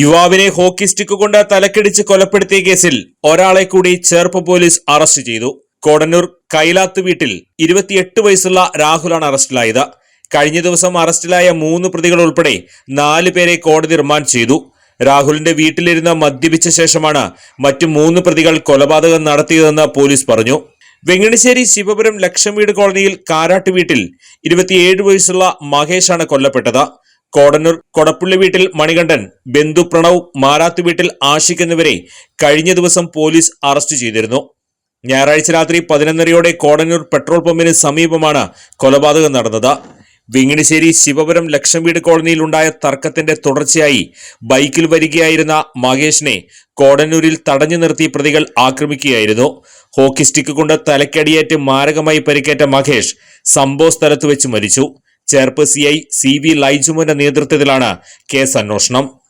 യുവാവിനെ hockey stick കൊണ്ട് തലക്കടിച്ച് കൊലപ്പെടുത്തിയ കേസിൽ ഒരാളെ കൂടി ചേർപ്പ് പോലീസ് അറസ്റ്റ് ചെയ്തു. കോടന്നൂർ കൈലാത്ത് വീട്ടിൽ ഇരുപത്തിയെട്ട് വയസ്സുള്ള രാഹുലാണ് അറസ്റ്റിലായത്. കഴിഞ്ഞ ദിവസം അറസ്റ്റിലായ മൂന്ന് പ്രതികൾ ഉൾപ്പെടെ നാല് പേരെ കോടതി റിമാൻഡ് ചെയ്തു. രാഹുലിന്റെ വീട്ടിലിരുന്ന് മദ്യപിച്ച ശേഷമാണ് മറ്റു മൂന്ന് പ്രതികൾ കൊലപാതകം നടത്തിയതെന്ന് പോലീസ് പറഞ്ഞു. വെങ്ങണിശ്ശേരി ശിവപുരം ലക്ഷം വീട് കോളനിയിൽ കാരാട്ട് വീട്ടിൽ ഇരുപത്തിയേഴ് വയസ്സുള്ള മഹേഷാണ് കൊല്ലപ്പെട്ടത്. കോടന്നൂർ കൊടപ്പുള്ളി വീട്ടിൽ മണികണ്ഠൻ ബന്ധു പ്രണവ് മാരാത്ത് വീട്ടിൽ ആഷിഖ് എന്നിവരെ കഴിഞ്ഞ ദിവസം പോലീസ് അറസ്റ്റ് ചെയ്തിരുന്നു. ഞായറാഴ്ച രാത്രി പതിനൊന്നരയോടെ കോടന്നൂർ പെട്രോൾ പമ്പിന് സമീപമാണ് കൊലപാതകം നടന്നത്. വിങ്ങിണിശ്ശേരി ശിവപുരം ലക്ഷം വീട് കോളനിയിൽ ഉണ്ടായ തർക്കത്തിന്റെ തുടർച്ചയായി ബൈക്കിൽ വരികയായിരുന്ന മഹേഷിനെ കോടന്നൂരിൽ തടഞ്ഞു നിർത്തി പ്രതികൾ ആക്രമിക്കുകയായിരുന്നു. ഹോക്കി സ്റ്റിക്ക് കൊണ്ട് തലക്കടിയേറ്റ് മാരകമായി പരിക്കേറ്റ മഹേഷ് സംഭവ സ്ഥലത്ത് വെച്ച് മരിച്ചു. ഐ സി വി ലൈജുമോന്റെ നേതൃത്വത്തിലാണ് കേസ് അന്വേഷണം.